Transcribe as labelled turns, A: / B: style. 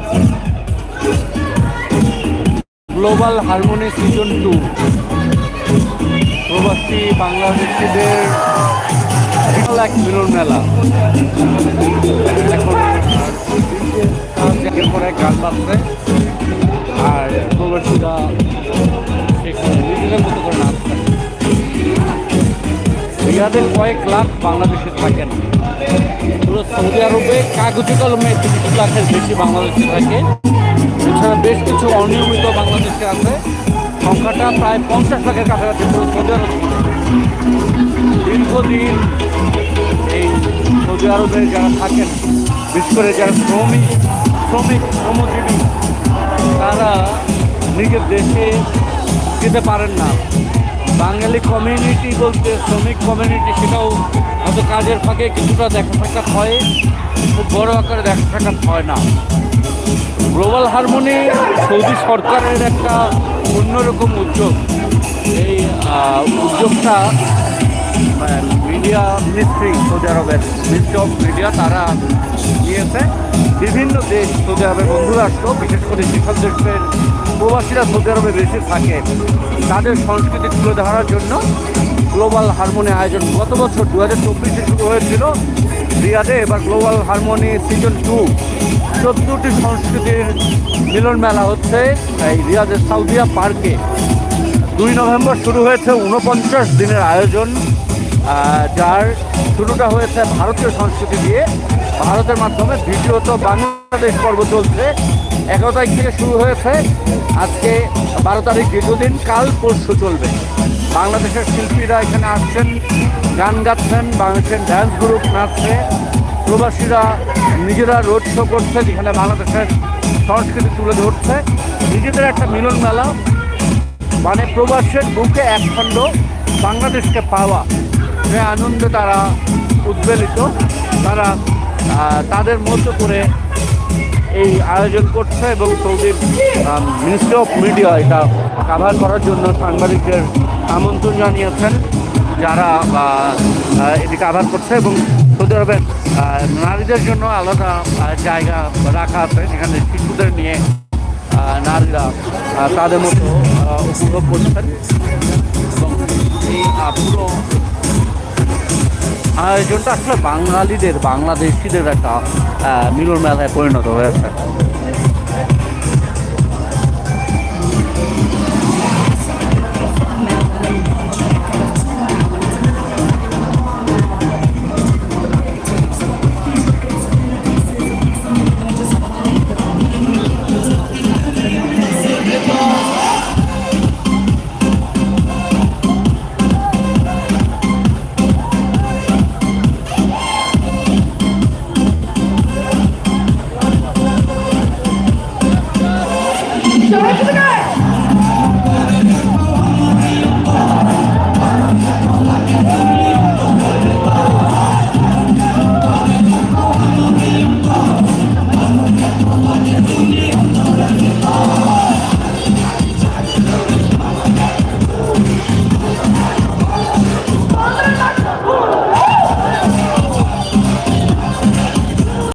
A: Club global harmony season two প্রবাসী বাংলাদেশিদের বিশাল এক মিলন মেলা। এখন পর গান বাজছে। আর প্রবাসীরা সেখানে নিজেদের মতো করে নাচছে রিয়াদের কয়েক লাখ বাংলাদেশে থাকেন। পুরো সৌদি আরবে কাগজি কলমে তিরিশ লাখের বেশি বাংলাদেশি থাকে। এছাড়া বেশ কিছু অনিয়মিত বাংলাদেশে আছে। সংখ্যাটা প্রায় পঞ্চাশ লাখের কাছাকাছি পুরো সৌদি আরব দীর্ঘদিন এই সৌদি আরবে যারা থাকেন, বিশেষ করে যারা শ্রমিক শ্রমিক শ্রমজীবী, তারা নিজের দেশে যেতে পারেন না। বাঙালি কমিউনিটি বলতে শ্রমিক কমিউনিটি সেটাও হয়তো কাজের ফাঁকে কিছুটা দেখা সাক্ষাৎ হয়, খুব বড় আকারে দেখা সাক্ষাৎ হয় না। গ্লোবাল হারমোনি সৌদি সরকারের একটা অন্যরকম উদ্যোগ। এই উদ্যোগটা মিডিয়া মিনিস্ট্রি সৌদি আরবের মিনিস্ট্রি অফ মিডিয়া, তারা নিয়েছে বিভিন্ন দেশ সৌদি আরবের বন্ধুরাষ্ট্র, বিশেষ করে যেসব দেশের প্রবাসীরা সৌদি আরবে বেশি থাকে, তাদের সংস্কৃতি তুলে ধরার জন্য গ্লোবাল হারমোনি আয়োজন গত বছর দু হাজার চব্বিশে শুরু হয়েছিল। রিয়াদে এবার গ্লোবাল হারমোনি সিজন টু। চোদ্দটি সংস্কৃতির মিলন মেলা হচ্ছে এই রিয়াদের সাউদিয়া পার্কে। দুই নভেম্বর শুরু হয়েছে উনপঞ্চাশ দিনের আয়োজন। যার শুরুটা হয়েছে ভারতীয় সংস্কৃতি দিয়ে। ভারতের মাধ্যমে দ্বিতীয়ত বাংলাদেশ পর্ব চলছে। এগারো তারিখ থেকে শুরু হয়েছে। আজকে বারো তারিখ দীর্ঘদিন, কাল পরশু চলবে। বাংলাদেশের শিল্পীরা এখানে আসছেন, গান গাচ্ছেন, বাংলাদেশের ড্যান্স গ্রুপ নাচছে। প্রবাসীরা নিজেরা রোড শো করছে, যেখানে বাংলাদেশের সংস্কৃতি তুলে ধরছে। নিজেদের একটা মিলন মেলা মানে প্রবাসের বুকে একখণ্ড বাংলাদেশকে পাওয়া। যে আনন্দে তারা উদ্বেলিত, তারা তাদের মতো করে এই আয়োজন করছে এবং সৌদির মিনিস্ট্রি অফ মিডিয়া এটা কাভার করার জন্য সাংবাদিকদের আমন্ত্রণ জানিয়েছেন, যারা এটি কাভার করছে এবং সৌদি আরবের নারীদের জন্য আলাদা জায়গা রাখা আছে সেখানে শিশুদের নিয়ে নারীরা তাদের মতো উপভোগ করছেন। এবং এই পুরো আয়োজনটা আসলে বাঙালিদের বাংলাদেশিদের একটা মিলন মেলায় পরিণত হয়েছে। Thank you.